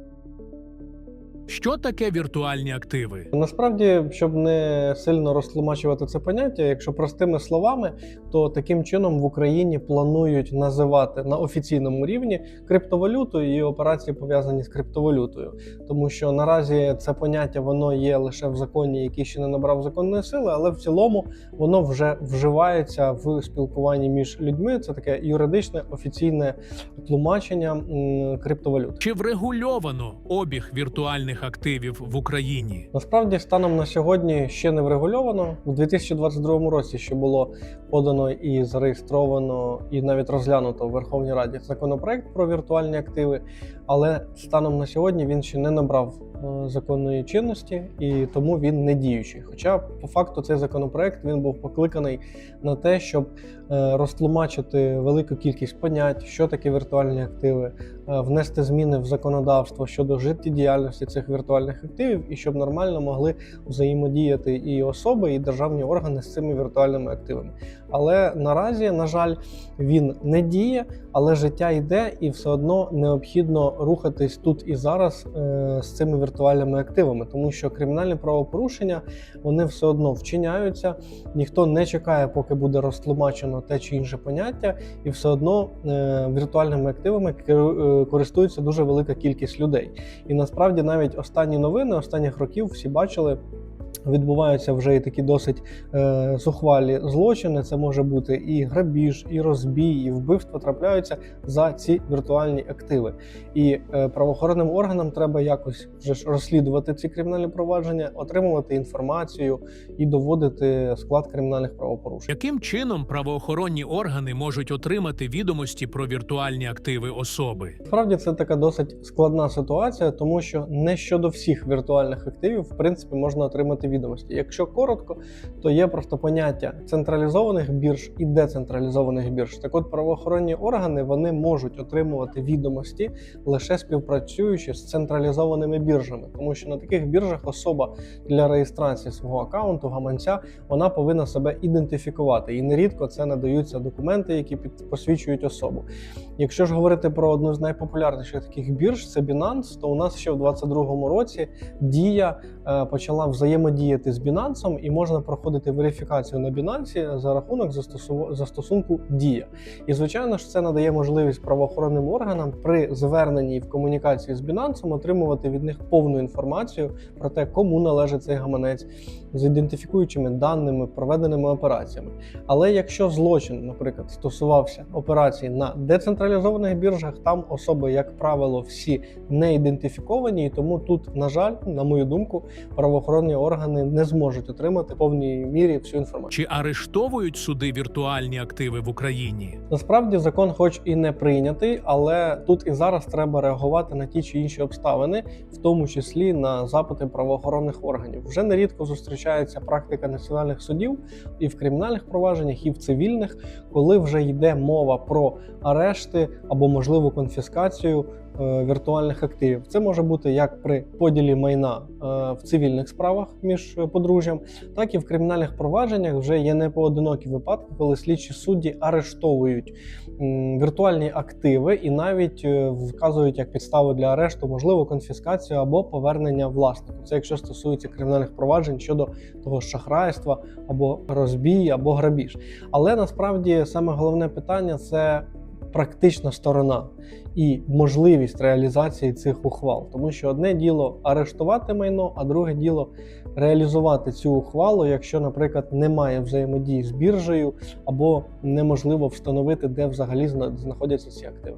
Thank you. Що таке віртуальні активи? Насправді, щоб не сильно розтлумачувати це поняття, якщо простими словами, то таким чином в Україні планують називати на офіційному рівні криптовалюту і операції пов'язані з криптовалютою, тому що наразі це поняття воно є лише в законі, який ще не набрав законної сили, але в цілому воно вже вживається в спілкуванні між людьми. Це таке юридичне офіційне тлумачення криптовалют. Чи врегульовано обіг віртуальних активів в Україні? Насправді, станом на сьогодні ще не врегульовано. У 2022 році що було подано і зареєстровано, і навіть розглянуто в Верховній Раді законопроект про віртуальні активи. Але станом на сьогодні він ще не набрав законної чинності і тому він не діючий. Хоча, по факту, цей законопроект він був покликаний на те, щоб е, розтлумачити велику кількість понять, що таке віртуальні активи, е, внести зміни в законодавство щодо життєдіяльності цих віртуальних активів, і щоб нормально могли взаємодіяти і особи, і державні органи з цими віртуальними активами. Але наразі, на жаль, він не діє, але життя йде, і все одно необхідно рухатись тут і зараз е, з цими віртуальними активами, тому що кримінальні правопорушення вони все одно вчиняються. Ніхто не чекає, поки буде розтлумачено те чи інше поняття, і все одно е, віртуальними активами е, користується дуже велика кількість людей. І насправді навіть останні новини останніх років всі бачили. Відбуваються вже і такі досить е, зухвалі злочини. Це може бути і грабіж, і розбій, і вбивства трапляються за ці віртуальні активи. І е, правоохоронним органам треба якось вже ж розслідувати ці кримінальні провадження, отримувати інформацію і доводити склад кримінальних правопорушень. Яким чином правоохоронні органи можуть отримати відомості про віртуальні активи особи? Справді це така досить складна ситуація, тому що не щодо всіх віртуальних активів, в принципі, можна отримати відомості. Якщо коротко, то є просто поняття централізованих бірж і децентралізованих бірж. Так от правоохоронні органи вони можуть отримувати відомості лише співпрацюючи з централізованими біржами, тому що на таких біржах особа для реєстрації свого аккаунту гаманця вона повинна себе ідентифікувати. І нерідко це надаються документи, які посвідчують особу. Якщо ж говорити про одну з найпопулярніших таких бірж, це Binance, то у нас ще в 2022 році дія е, почала взаємодіяти з Binance, і можна проходити верифікацію на Binance за рахунок застосу- застосунку Дія. І звичайно ж, це надає можливість правоохоронним органам при зверненні в комунікації з Binance отримувати від них повну інформацію про те, кому належить цей гаманець з ідентифікуючими даними, проведеними операціями. Але якщо злочин, наприклад, стосувався операцій на децентралізованих біржах, там особи, як правило, всі не ідентифіковані, і тому тут, на жаль, на мою думку, правоохоронні органи не зможуть отримати в повній мірі всю інформацію. Чи арештовують суди віртуальні активи в Україні? Насправді закон, хоч і не прийнятий, але тут і зараз треба реагувати на ті чи інші обставини, в тому числі на запити правоохоронних органів. Вже нерідко зустрічається практика національних судів і в кримінальних провадженнях, і в цивільних, коли вже йде мова про арешти або можливу конфіскацію е, віртуальних активів. Це може бути як при поділі майна е, в цивільних справах між подружжям, так і в кримінальних провадженнях вже є непоодинокі випадки, коли слідчі судді арештовують віртуальні активи і навіть е, вказують як підставу для арешту можливу конфіскацію або повернення власнику. Це якщо стосується кримінальних проваджень щодо того ж шахрайства або розбій, або грабіж. Але насправді саме головне питання це практична сторона і можливість реалізації цих ухвал, тому що одне діло арештувати майно, а друге діло реалізувати цю ухвалу, якщо, наприклад, немає взаємодії з біржею або неможливо встановити, де взагалі зна- знаходяться ці активи.